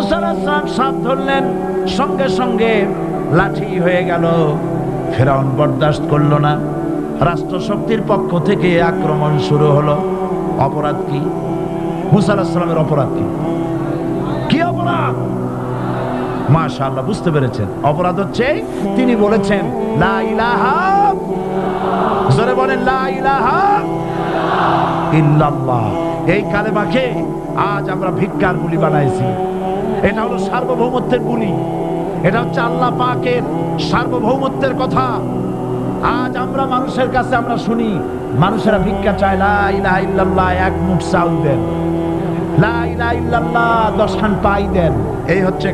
মুসালাম সাপ ধরলেন, সঙ্গে সঙ্গে লাঠি হয়ে গেল। ফেরাউন বরদাস্ত করল না। রাষ্ট্রশক্তির পক্ষ থেকে আক্রমণ শুরু হলো। অপরাধ কি? মুসা অপরাধ কি? কি অপরাধ? বুঝতে পেরেছেন। অপরাধ হচ্ছে তিনি বলেছেন, লা ইলাহা, জোরে বলেন, লা ইলাহা ইল্লাল্লাহ। এই কালেমাকে আজ আমরা ভিক্ষার বুলি বানাইছি। এটা হলো সার্বভৌমত্বের বুলি। এটা হচ্ছে আল্লাহ পাকের সার্বভৌমত্বের কথা। আজ আমরা মানুষের কাছে আমরা শুনি, মানুষেরা ভিক্ষা চায় এক মুঠ চাউল দেন। লা ইলাহা ইল্লাল্লাহ, দশ পাই দেন। এই হচ্ছে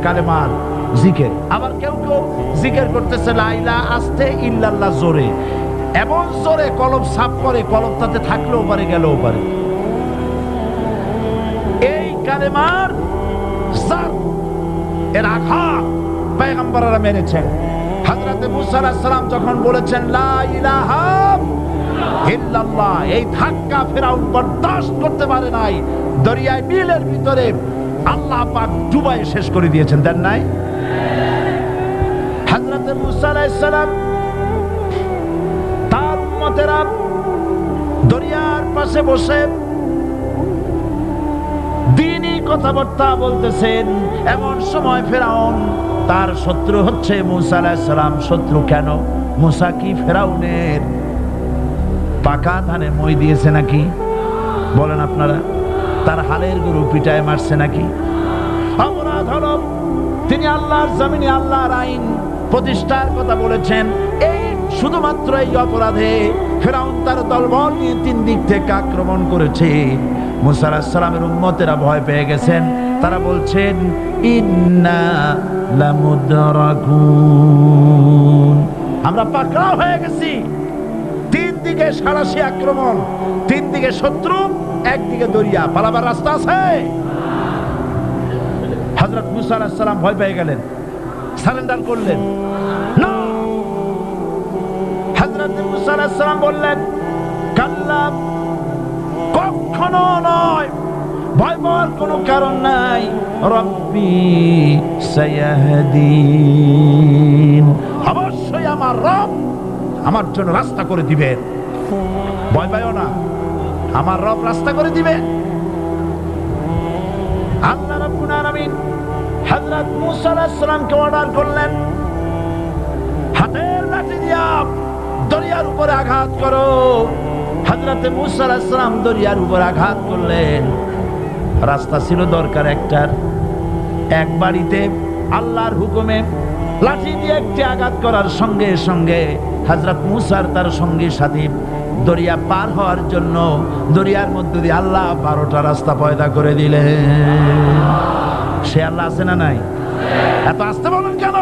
জিকের। আবার কেউ কেউ জিকের করতেছে, লা ইলাহা আস্তে ইল্লাল্লাহ জোরে। এমন জোরে কলম সাফ করে, কলম তাতে থাকলেও পারে, গেলেও পারে। এই কালেমার সালাম যখন বলেছেন, লা ইলাহা ইল্লাল্লাহ এই ধাক্কা ফেরাউন বরদাস্ত করতে পারে নাই। দরিয়ায় ভিতরে আল্লাহ পাক ডুবাই শেষ করে দিয়েছেন। দেন নাই? আলাইহিস সালাম তার উম্মতেরা দরিয়ার পাশে বসে দিনই কথাবার্তা বলতেছেন, এমন সময় ফেরাউন, তার শত্রু হচ্ছে মুসা আলাইহিস সালাম। শত্রু কেন? মুসা কি ফেরাউনের পাকা ধানে মই দিয়েছে নাকি? বলেন আপনারা, তার হালের গরু পিটায় মারছে নাকি? অপরাধ তিনি আল্লাহর জমিনে আল্লাহর আইন প্রতিষ্ঠার কথা বলেছেন। এই শুধুমাত্র এই অপরাধে ফেরাউন তার দলবল নিয়ে তিন দিক থেকে আক্রমণ করেছে। মুসা আলাহিস সালামের উম্মতেরা ভয় পেয়ে গেছেন। তারা বলছেন, ইন্না আমরা পাকড়াও হয়ে গেছি। তিন দিকে সারাশি আক্রমণ, তিন দিকে শত্রু, একদিকে দরিয়া। পালাবার রাস্তা আছে? হজরত মুসা আলাহিস সালাম ভয় পেয়ে গেলেন, সারেন্ডার করলেন। বললেন কাল্লা কখনো নয়, ভয় পাওয়ার কোনো কারণ নাই, রব্বি সায়াহদিন। অবশ্যই আমার রব আমার জন্য রাস্তা করে দিবেন। ভয় পাইও না, আমার রব রাস্তা করে দিবে। আল্লাহ রাব্বুল আলামিন হযরত মূসা আলাইহিস সালামকে অর্ডার করলেন আঘাত করো। হযরতে মূসা আলাইহিস দরিয়ার উপর আঘাত করলেন। রাস্তা ছিল দরকার একটার। এক বাড়িতে আল্লাহর হুকুমে লাঠি দিয়ে একটি আঘাত করার সঙ্গে সঙ্গে হজরত মুসার তার সঙ্গী সাথী দরিয়া পার হওয়ার জন্য দরিয়ার মধ্যে দিয়ে আল্লাহ বারোটা রাস্তা পয়দা করে দিলেন। সে আল্লাহ আছে না নাই? এত আসতে বলেন কেন?